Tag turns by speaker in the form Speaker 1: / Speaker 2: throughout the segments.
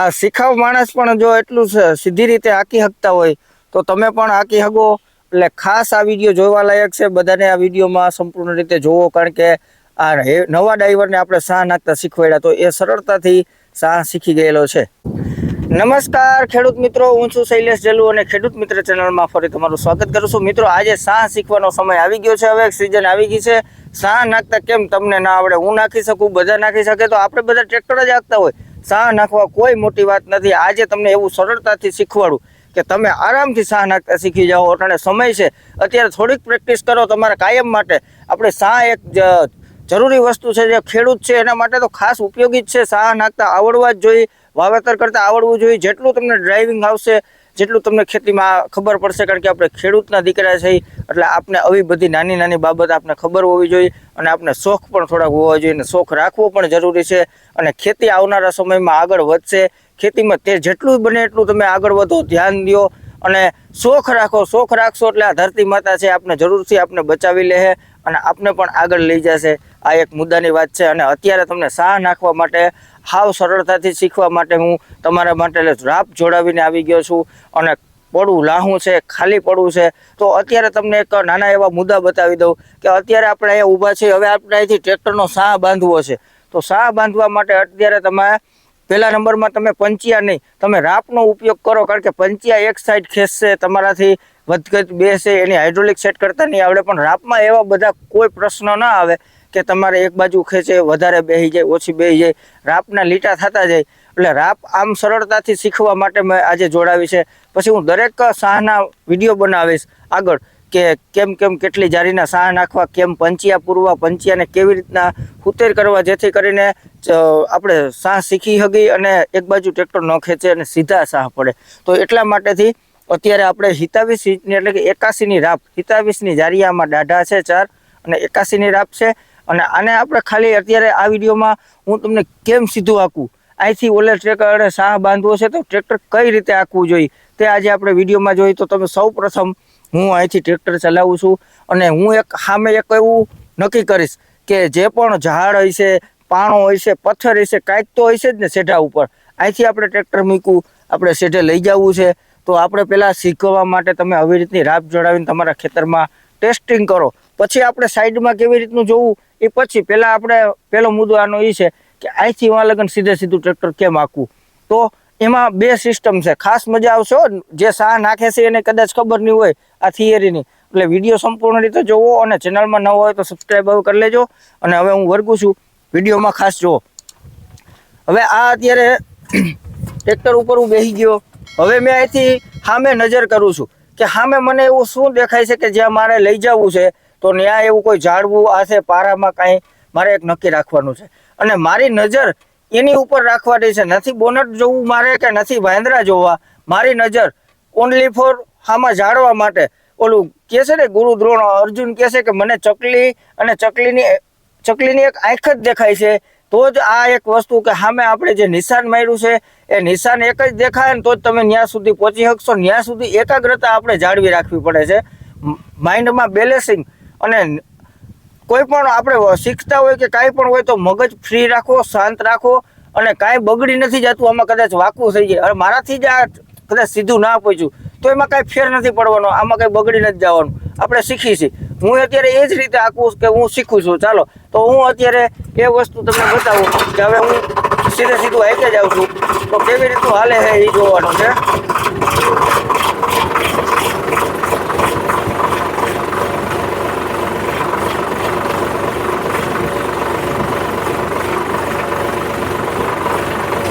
Speaker 1: આ શીખાવ માણસ પણ જો એટલું સીધી રીતે આંકી શકતા હોય, તો તમે પણ આંકી શકો એટલે ખાસ આ વીડિયો જોવા લાયક છે. બધાને આ વિડીયોમાં સંપૂર્ણ રીતે જોવો, કારણ કે આ નવા ડ્રાઈવરને આપણે સાહ નાખતા શીખવાડ્યા, તો એ સરળતાથી સાહ શીખી ગયેલો છે. નમસ્કાર, ખેડૂત મિત્રો. હું છું શૈલેષ જલુ અને ખેડૂત મિત્ર ચેનલમાં ફરી તમારું સ્વાગત કરું છું. મિત્રો, આજે સાહ શીખવાનો સમય આવી ગયો છે. હવે સિઝન આવી ગઈ છે. સાહ નાખતા કેમ તમને ના આવડે, હું નાખી શકું, બધા નાખી શકે, તો આપણે બધા ટ્રેક્ટર જ હાંકતા હોય. સાહ નાખવા કોઈ મોટી વાત નથી. આજે તમને એવું સરળતાથી શીખવાડું કે તમે આરામથી સાહ નાખતા શીખી જાઓ. અટાણે સમય છે. અત્યારે થોડીક પ્રેક્ટિસ કરો તમારા કાયમ માટે. આપણે સાહ એક જરૂરી વસ્તુ છે જે ખેડૂત છે, એના માટે તો ખાસ ઉપયોગી જ છે. સાહ નાખતા આવડવા જ જોઈએ. વાવેતર કરતાં આવડવું જોઈએ. જેટલું તમને ડ્રાઇવિંગ આવશે જેટલું તમને ખેતીમાં ખબર પડશે, કારણ કે આપણે ખેડૂતના દીકરા છે એટલે આપને આવી બધી નાની નાની બાબત આપને ખબર હોવી જોઈએ અને આપને શોખ પણ થોડાક હોવો જોઈએ અને શોખ રાખવો પણ જરૂરી છે. અને ખેતી આવનારા સમયમાં આગળ વધશે. ખેતીમાં તે જેટલું બને એટલું તમે આગળ વધો, ધ્યાન દો અને શોખ રાખો, શોખ રાખશો એટલે આ ધરતી માતા છે, આપને જરૂરથી આપણે બચાવી લે અને આપને પણ આગળ લઈ જશે. આ એક મુદ્દાની વાત છે અને અત્યારે તમને સાહ નાખવા માટે હાવ સરળતાથી શીખવા માટે હું તમારા માટે રાપ જોડાવીને આવી ગયો છું અને પડવું લાહું છે, ખાલી પડવું છે. તો અત્યારે તમને એક નાના એવા મુદ્દા બતાવી દઉં કે અત્યારે આપણે અહીંયા ઊભા છીએ, હવે આપણે અહીંથી ટ્રેક્ટરનો સાહ બાંધવો છે. તો સાહ બાંધવા માટે અત્યારે તમે પહેલા નંબરમાં તમે પંચિયા નહીં, તમે રાપનો ઉપયોગ કરો, કારણ કે પંચિયા એક સાઈડ ખેંચશે, તમારાથી વધઘટ બેસે, એની હાઇડ્રોલિક સેટ કરતા નહીં આવડે, પણ રાપમાં એવા બધા કોઈ પ્રશ્ન ના આવે. કે તમારે એક બાજુ ખેંચે, વધારે બેસી જાય, ઓછી બેસી જાય. રાપના લીટા થતા જાય. એટલે રાપ આમ સરળતાથી શીખવા માટે મેં આજે જોડાવી છે. પછી હું દરેક સાહના વીડિયો બનાવીશ આગળ કે કેમ કેમ કેટલી જારીના સાહ નાખવા, કેમ પંચિયા પૂરવા, પંચિયાને કેવી રીતના હુતેર કરવા, જેથી કરીને આપણે સાહ શીખી હગી અને એક બાજુ ટ્રેક્ટર ન ખેંચે અને સીધા સાહ પડે. તો એટલા માટેથી અત્યારે આપણે હિતાવીસ ઇંચની એટલે કે એકાસીની રાપ. હિતાવીસની જારીયામાં દાઢા છે ચાર અને એકાસીની રાપ છે. અને આને આપણે ખાલી અત્યારે આ વિડીયોમાં હું તમને કેમ સીધું આંકું અહીંથી ઓલે ટ્રેકર શાહ બાંધવો છે તો ટ્રેક્ટર કઈ રીતે આંકવું જોઈએ? તે આજે આપણે વિડીયોમાં જોઈએ તો તમે સૌ પ્રથમ હું અહીંથી ટ્રેક્ટર ચલાવું છું અને હું એક સામે એક એવું નક્કી કરીશ કે જે પણ ઝાડ હોય છે, પાણો હોય છે, પથ્થર છે, કાંઈક તો છે જ ને સેઢા ઉપર. અહીંથી આપણે ટ્રેક્ટર મૂકવું આપણે સેઢે લઈ જવું છે. તો આપણે પહેલાં શીખવા માટે તમે આવી રીતની રાપ જોડાવીને તમારા ખેતરમાં ટેસ્ટિંગ કરો. પછી આપણે સાઈડમાં કેવી રીતનું જોવું, એ પછી પહેલાં આપણે, પહેલો મુદ્દો આનો એ છે કે અહીંથી વાં લગન સીધે સીધું ટ્રેક્ટર કેમ આખવું તો એમાં બે સિસ્ટમ છે. ખાસ મજા આવશે જે સાહ નાખે છે એને કદાચ ખબર નહીં હોય, આ થિયરીની એટલે વીડિયો સંપૂર્ણ રીતે જોવો અને ચેનલમાં ન હોય તો સબસ્ક્રાઈબ કરી લેજો. અને હવે હું વર્ગું છું. વિડીયોમાં ખાસ જુઓ હવે આ અત્યારે ટ્રેક્ટર ઉપર હું બેસી ગયો. હવે મેં અહીંથી સામે નજર કરું છું. કે સામે મને એવું શું દેખાય છે કે જ્યાં મારે લઈ જવું છે, તો ત્યાં એવું કોઈ ઝાડવું આ છે, પારામાં કાંઈ મારે એક નક્કી રાખવાનું છે. અને મારી નજર એની ઉપર રાખવાની છે. નથી બોનટ જોવું મારે કે નથી વાંદરા જોવા, મારી નજર ઓનલી ફોર હામાં જાળવા માટે. ઓલું કહે છે ને ગુરુ દ્રોણ અર્જુન કહે છે કે મને ચકલી અને ચકલીની ચકલીની એક આંખ જ દેખાય છે તો જ આ એક વસ્તુ કે સામે આપણે જે નિશાન માર્યું છે, એ નિશાન એક જ દેખાય ને તો જ તમે ત્યાં સુધી પહોંચી શકશો. ત્યાં સુધી એકાગ્રતા આપણે જાળવી રાખવી પડે છે. માઇન્ડમાં બેલેન્સિંગ અને કોઈ પણ આપણે શીખતા હોય કે કાંઈ પણ હોય તો મગજ ફ્રી રાખો, શાંત રાખો અને કાંઈ બગડી નથી જતું. આમાં કદાચ વાકવું થઈ જાય. અને મારાથી જ આ કદાચ સીધું ના પહોંચ્યું તો એમાં કાંઈ ફેર નથી પડવાનો, આમાં કાંઈ બગડી નથી જવાનું. આપણે શીખી છીએ હું અત્યારે એ જ રીતે આખું કે હું શીખું છું. ચાલો, તો હું અત્યારે એ વસ્તુ તમને બતાવું કે હવે હું સીધે સીધું હાઈકે જાઉં છું. તો કેવી રીતનું હાલે છે એ જોવાનું છે.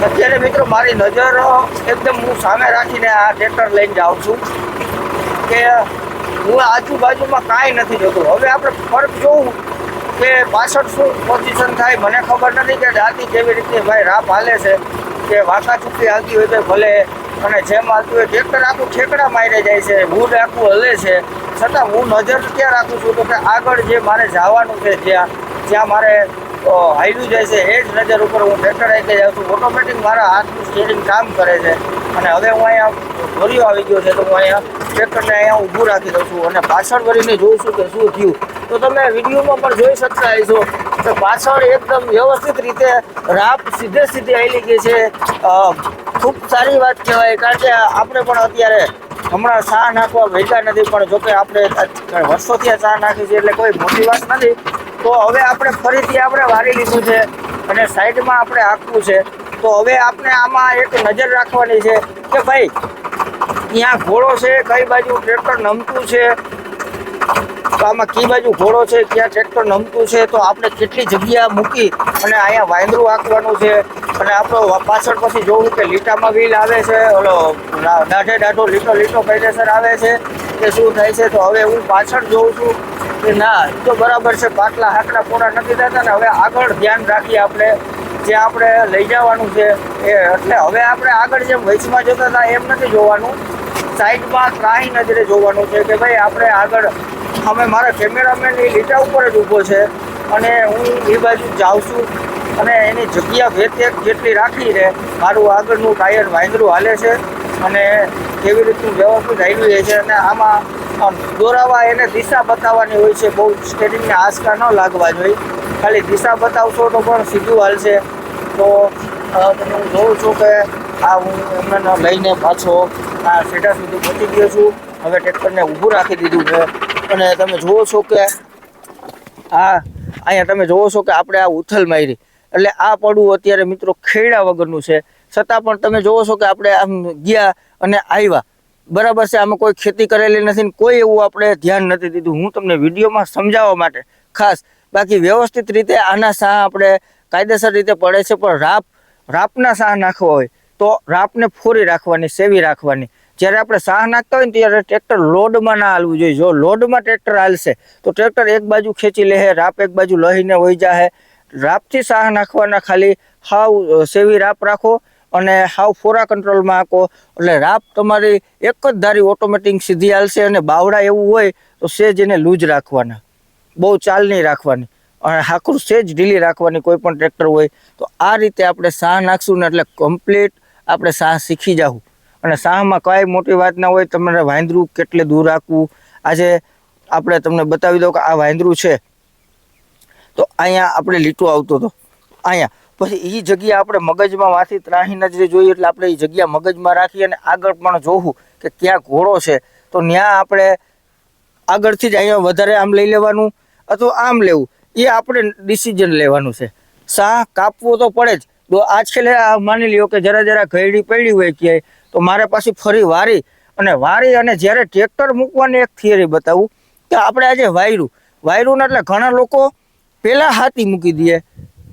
Speaker 1: અત્યારે મિત્રો મારી નજર એકદમ હું સામે રાખીને આ ટ્રેક્ટર લઈને જાઉં છું કે હું આજુબાજુમાં કાંઈ નથી જોતું. હવે આપણે ફરક જોવું કે પાછળ શું પોઝિશન થાય, મને ખબર નથી કે દાદી કેવી રીતે ભાઈ રાપ હાલે છે, કે વાંકા ચૂકી હાલતી હોય તો ભલે, અને જેમ હાલતું હોય ટ્રેક્ટર આખું ઠેકડા મારે જાય છે હુડ આખું હલે છે. છતાં હું નજર ક્યાં રાખું છું તો કે આગળ જે મારે જવાનું છે, જ્યાં જ્યાં મારે તો હાઈલું જાય છે એ જ નજર ઉપર હું ટ્રેક્ટર આવી જાઉં છું ઓટોમેટિક મારા હાથનું સ્ટેરિંગ કામ કરે છે. અને હવે હું અહીંયા ભર્યો આવી ગયો છે, તો હું અહીંયા ટ્રેક્ટરને અહીંયા ઊભું રાખી દઉં છું અને પાછળ વળીને જોઉં છું કે શું થયું. તો તમે વિડીયોમાં પણ જોઈ શકતા હશો કે પાછળ એકદમ વ્યવસ્થિત રીતે રાપ સીધે સીધી આવેલી ગઈ છે. ખૂબ સારી વાત કહેવાય, કારણ કે આપણે પણ અત્યારે હમણાં ચા નાખવા ભેગા નથી, પણ જોકે આપણે વર્ષોથી ચા નાખી છે એટલે કોઈ મોટી વાત નથી. તો હવે આપણે ફરીથી આપણે વારી લીધું છે અને સાઈડમાં આપણે આખવું છે. તો હવે આપણે આમાં એક નજર રાખવાની છે કે ભાઈ, ત્યાં ઘોડો છે, કઈ બાજુ ટ્રેક્ટર નમતું છે? તો આમાં કઈ બાજુ ઘોડો છે, ક્યાં ટ્રેક્ટર નમતું છે? તો આપણે કેટલી જગ્યા મૂકી અને અહીંયા વાંદરું આંકવાનું છે? અને આપણો પાછળ પછી જોવું કે લીટામાં વ્હીલ આવે છે, ઓલો દાઢે દાઢો લીટો લીટો કાયદેસર આવે છે, કે શું થાય છે, તો હવે હું પાછળ જોઉં છું કે ના તો બરાબર છે, પાટલા હાકડા પૂરા નથી થતા ને હવે આગળ ધ્યાન રાખીએ આપણે, જે આપણે લઈ જવાનું છે, એ એટલે હવે આપણે આગળ જેમ વૈશમાં જતા હતા એમ નથી જોવાનું. સાઈડમાં ત્રાહી નજરે જોવાનું છે કે ભાઈ આપણે આગળ, અમે મારા કેમેરામેન એ લીટા ઉપર જ ઊભો છે અને હું એ બાજુ જાઉં છું. અને એની જગ્યા ભેતેક જેટલી રાખીને મારું આગળનું ટાયર વાંદરું હાલે છે અને કેવી રીતનું વ્યવસ્થિત હાલ્યું છે અને આમાં આમ દોરાવા એને દિશા બતાવવાની હોય છે, બહુ સ્ટેરિંગને આંચકા ન લાગવા જોઈએ. ખાલી દિશા બતાવશો તો પણ સીધું હાલશે. તો તમે હું જોઉં છું કે આ હું એમને લઈને પાછો આ સેટા સુધી પહોંચી ગયો છું. હવે ટ્રેક્ટરને ઊભું રાખી દીધું છે. અને તમે જુઓ છો કે આ, અહીંયા તમે જુઓ છો કે આપણે આ ઉથલ મારી. એટલે આ પડવું અત્યારે મિત્રો ખેડા વગરનું છે. છતાં પણ તમે જોવો છો કે આપણે આમ ગયા અને આવ્યા. બરાબર છે, આમાં કોઈ ખેતી કરેલી નથી ને કોઈ એવું આપણે ધ્યાન નથી દીધું. હું તમને વિડીયોમાં સમજાવવા માટે ખાસ. બાકી વ્યવસ્થિત રીતે આના સાહ આપણે કાયદેસર રીતે પડે છે, પણ રાપ, રાપના સાહ નાખવા હોય તો રાપને ફોરી રાખવાની, સેવી રાખવાની. જ્યારે આપણે સાહ નાખતા હોય ને ત્યારે ટ્રેક્ટર લોડમાં ના હાલવું જોઈએ. જો લોડમાં ટ્રેક્ટર હાલશે, તો ટ્રેક્ટર એક બાજુ ખેંચી લે રાપ એક બાજુ લહીને વહી જાય રાપથી સાહ નાખવાના ખાલી હાવ સેવી રાપ રાખો અને હાવ ફોરા કંટ્રોલમાં આંકો એટલે રાપ તમારી એક જ ધારી ઓટોમેટિક સીધી હાલશે અને બાવડા એવું હોય તો સેજ એને લૂજ રાખવાના. બહુ ચાલ નહીં રાખવાની. અને હાકરું સેજ ઢીલી રાખવાની કોઈ પણ ટ્રેક્ટર હોય તો આ રીતે આપણે સાહ નાખશું ને એટલે કમ્પ્લીટ આપણે સાહ શીખી જાવું અને સાહમાં કાંઈ મોટી વાત ના હોય તમારે વાંદરું કેટલે દૂર રાખવું. આજે આપણે તમને બતાવી દઉં કે આ વાંદરું છે. તો અહીંયા આપણે લીટો આવતો હતો. અહીંયા. પછી એ જગ્યા આપણે મગજમાં વાંચી ત્રાહી નજરે જોઈએ એટલે આપણે એ જગ્યા મગજમાં રાખી અને આગળ પણ જોવું કે ક્યાં ઘોડો છે. તો ત્યાં આપણે આગળથી જ અહીંયા વધારે આમ લઈ લેવાનું અથવા આમ લેવું. એ આપણે ડિસિઝન લેવાનું છે. સા કાપવો તો પડે જ. તો આ છેલ્લે માની લ્યો કે જરા જરા ઘયડી પડી હોય ક્યાંય, તો મારે પાછી ફરી વારી અને વારી અને જ્યારે ટ્રેક્ટર મૂકવાની એક થિયરી બતાવું કે આપણે આજે વાયરું. વાયરું એટલે ઘણા લોકો પહેલાં હાથી મૂકી દઈએ.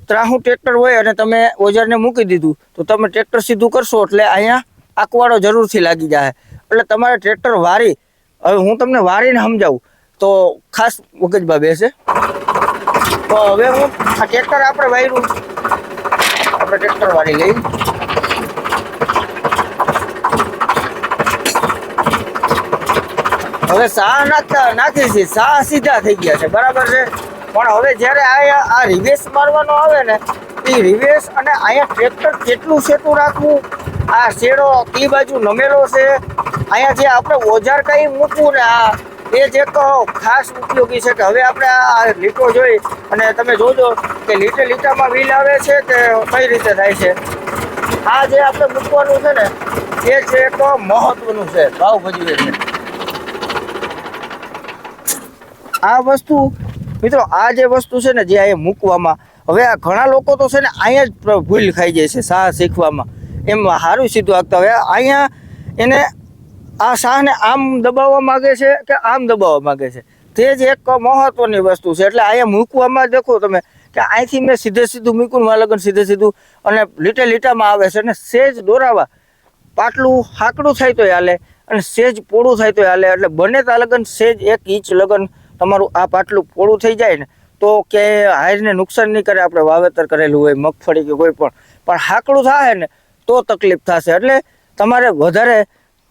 Speaker 1: ત્રાહું ટ્રેક્ટર હોય અને તમે ઓજારને મૂકી દીધું, તો તમે ટ્રેક્ટર સીધું કરશો એટલે અહીંયા આકવાડો જરૂરથી લાગી જાય એટલે તમારે ટ્રેક્ટર વારી, હવે હું તમને વારીને સમજાવું. તો ખાસ મગજમાં બેસે. તો હવે હું આ ટ્રેક્ટર આપણે વાયરું. આપણે ટ્રેક્ટર વાળી લઈ. હવે સા નાખતા નાખી છે. સા સીધા થઈ ગયા છે. બરાબર છે? પણ હવે જ્યારે આ આ રિવેસ મારવાનો આવે ને, એ રિવેસ અને અહીંયા ટ્રેક્ટર કેટલું સેટું રાખવું? આ શેડો તી બાજુ નમેલો છે. અહીંયા જે આપણે ઓજાર કઈ મૂકવું ને આ, એ જ એક ખાસ ઉપયોગી છે કે હવે આપણે આ લીટો જોઈ અને તમે જોજો કે લીટે લીટામાં વ્હીલ આવે છે કે કઈ રીતે થાય છે. આ જે આપણે મૂકવાનું છે ને, એ છે એક મહત્વનું છે, ભાવ ભજવે છે. આ વસ્તુ મિત્રો, આ જે વસ્તુ છે ને જે અહીંયા મૂકવામાં, હવે આ ઘણા લોકો તો છે ને અહીંયા જ ભૂલ ખાઈ જાય છે શાહ શીખવામાં. એમ સારું સીધું આગતા હવે અહીંયા એને આ શાહને આમ દબાવવા માગે છે કે આમ દબાવવા માગે છે? તે જ એક મહત્વની વસ્તુ છે. એટલે અહીંયા મૂકવામાં દેખો તમે કે અહીંથી મેં સીધે સીધું મૂક્યું મારા લગન સીધે સીધું અને લીટે લીટામાં આવે છે અને સેજ દોરાવા. પાટલું હાકડું થાય તોય હાલે અને સેજ પોળું થાય તોય હાલે. એટલે બને ત્યાં લગન સેજ એક ઇંચ લગન તમારું આ પાટલું પોળું થઈ જાય ને, તો કે હાયરને નુકસાન નહીં કરે, આપણે વાવેતર કરેલું હોય, મગફળી કે કોઈ પણ. પણ હાકડું થાય ને, તો તકલીફ થશે. એટલે તમારે વધારે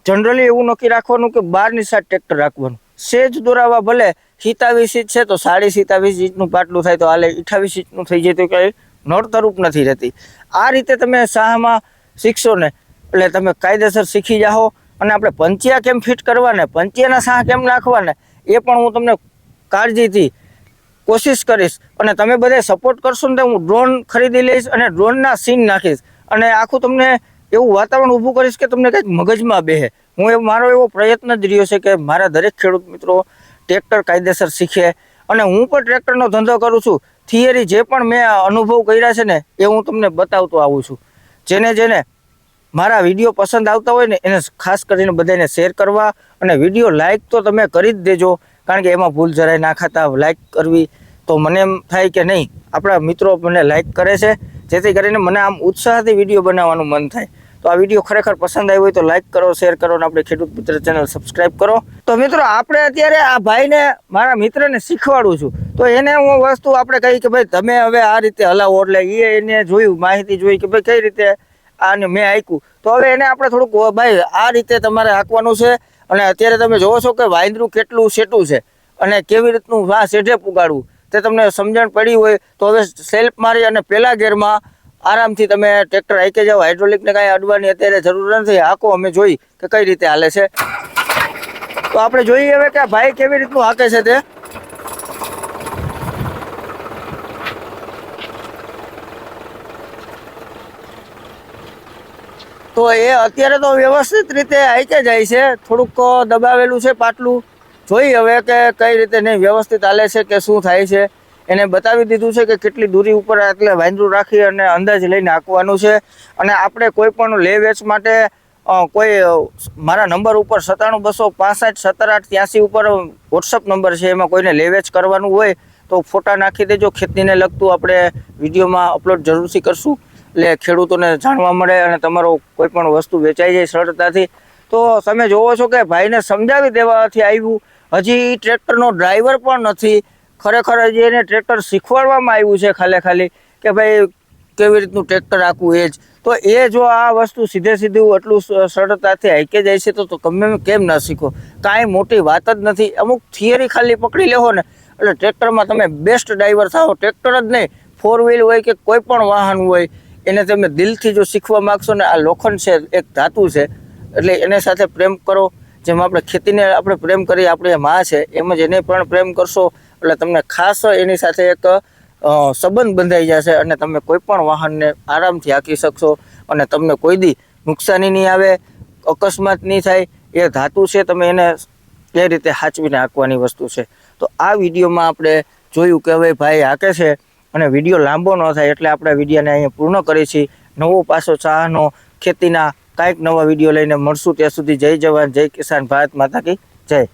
Speaker 1: જનરલી એવું નક્કી રાખવાનું કે બારની સાઈડ ટ્રેક્ટર રાખવાનું. સેજ દોરાવા ભલે સિત્તાવીસ ઇંચ છે, તો સાડી સિત્તાવીસ ઇંચનું પાટલું થાય, તો હાલે અઠાવીસ ઇંચનું થઈ જાય, તો કંઈ નડતરૂપ નથી રહેતી. આ રીતે તમે સાહમાં શીખશો ને, એટલે તમે કાયદેસર શીખી જાઓ અને આપણે પંચિયા કેમ ફિટ કરવાને, પંચિયાના સાહ કેમ નાખવાને, એ પણ હું તમને કાળજીથી કોશિશ કરીશ. અને તમે બધા સપોર્ટ કરશો ને તો હું ડ્રોન ખરીદી લઈશ અને ડ્રોનના સીન નાખીશ. અને આખું તમને એવું વાતાવરણ ઊભું કરીશ કે તમને કંઈક મગજમાં બેહે. હું એ મારો એવો પ્રયત્ન જ રહ્યો છે કે મારા દરેક ખેડૂત મિત્રો ટ્રેક્ટર કાયદેસર શીખે. અને હું પણ ટ્રેક્ટરનો ધંધો કરું છું. થિયરી જે પણ મેં અનુભવ કર્યા છે ને, એ હું તમને બતાવતો આવું છું. જેને જેને મારા વીડિયો પસંદ આવતા હોય ને, એને ખાસ કરીને બધાને શેર કરવા અને વીડિયો લાઈક તો તમે કરી જ દેજો. કારણ કે એમાં ભૂલ જરાય ના ખાતા લાઈક કરવી તો મને એમ થાય કે નહીં. આપણા મિત્રો મને લાઈક કરે છે, જેથી કરીને મને આમ ઉત્સાહથી વીડિયો બનાવવાનું મન થાય. તો આ વીડિયો ખરેખર પસંદ આવ્યો હોય તો લાઈક કરો શેર કરો અને આપણે ખેડૂત મિત્ર ચેનલ સબસ્ક્રાઈબ કરો. તો મિત્રો, આપણે અત્યારે આ ભાઈને, મારા મિત્રને શીખવાડું છું. તો એને હું વસ્તુ આપણે કહી કે ભાઈ, તમે હવે આ રીતે હલાવો. એટલે એ એને જોયું, માહિતી જોઈ કે ભાઈ, કઈ રીતે આને મેં આંક્યું તો હવે એને આપણે થોડુંક, ભાઈ, આ રીતે તમારે હાંકવાનું છે. અને અત્યારે તમે જોવો છો કે વાંદરું કેટલું સેટું છે અને કેવી રીતનું આ સેઢે પુગાડવું, તે તમને સમજણ પડી હોય તો હવે સેલ્ફ મારી અને પહેલા ગેરમાં આરામથી તમે ટ્રેક્ટર આંકી જાઓ. હાઇડ્રોલિકને કાંઈ અડવાની અત્યારે જરૂર નથી. હાંકો અમે જોઈ કે કઈ રીતે હાલે છે. તો આપણે જોઈએ હવે કે ભાઈ કેવી રીતનું હાંકે છે તે. તો એ અત્યારે તો વ્યવસ્થિત રીતે આઈકે જાય છે. થોડુંક દબાવેલું છે પાટલું. જોઈ હવે કે કઈ રીતે નહીં, વ્યવસ્થિત હાલે છે કે શું થાય છે. એને બતાવી દીધું છે કે કેટલી દૂરી ઉપર એટલે વાંદરું રાખી અને અંદાજ લઈને આંકવાનું છે. અને આપણે કોઈ પણ લે વેચ માટે કોઈ મારા નંબર ઉપર સત્તાણું બસો પાસઠ સત્તર આઠ ત્યાંસી ઉપર વોટ્સઅપ નંબર છે, એમાં કોઈને લેવેચ કરવાનું હોય તો ફોટા નાખી દેજો. ખેતીને લગતું આપણે વિડીયોમાં અપલોડ જરૂરથી કરશું. એટલે ખેડૂતોને જાણવા મળે અને તમારો કોઈ પણ વસ્તુ વેચાઈ જાય સરળતાથી. તો તમે જોવો છો કે ભાઈને સમજાવી દેવાથી આવ્યું. હજી ટ્રેક્ટરનો ડ્રાઈવર પણ નથી. ખરેખર હજી એને ટ્રેક્ટર શીખવાડવામાં આવ્યું છે ખાલી ખાલી કે ભાઈ કેવી રીતનું ટ્રેક્ટર આખું એ જ. તો એ જો આ વસ્તુ સીધે સીધું એટલું સરળતાથી હાઈકે જાય છે તો તમે કેમ ન શીખો? કાંઈ મોટી વાત જ નથી. અમુક થિયરી ખાલી પકડી લેવો ને. એટલે ટ્રેક્ટરમાં તમે બેસ્ટ ડ્રાઈવર થાઓ. ટ્રેક્ટર જ નહીં. ફોર વ્હીલ હોય કે કોઈ પણ વાહન હોય. એને તમે દિલથી જો શીખવા માગશો ને આ લોખંડ છે, એક ધાતુ છે, એટલે એને સાથે પ્રેમ કરો. જેમ આપણે ખેતીને આપણે પ્રેમ કરીએ, આપણી માં છે, એમ જ એને પણ પ્રેમ કરશો. એટલે તમને ખાસ એની સાથે એક સંબંધ બંધાઈ જશે અને તમે કોઈ પણ વાહનને આરામથી હાંકી શકશો અને તમને કોઈ દી નુકસાની નહીં આવે, અકસ્માત નહીં થાય. એ ધાતુ છે, તમે એને એ રીતે સાચવીને હાંકવાની વસ્તુ છે. તો આ વિડીયોમાં આપણે જોયું કે હવે ભાઈ હાંકે છે. અને વીડિયો લાંબો ન થાય એટલે આપણે વિડીયોને અહીંયા પૂર્ણ કરીએ છીએ. નવો પાસો ચાહનો ખેતીના કાંઈક નવા વીડિયો લઈને મળશું ત્યાં સુધી જય જવાન, જય કિસાન, ભારત માતા કી જય.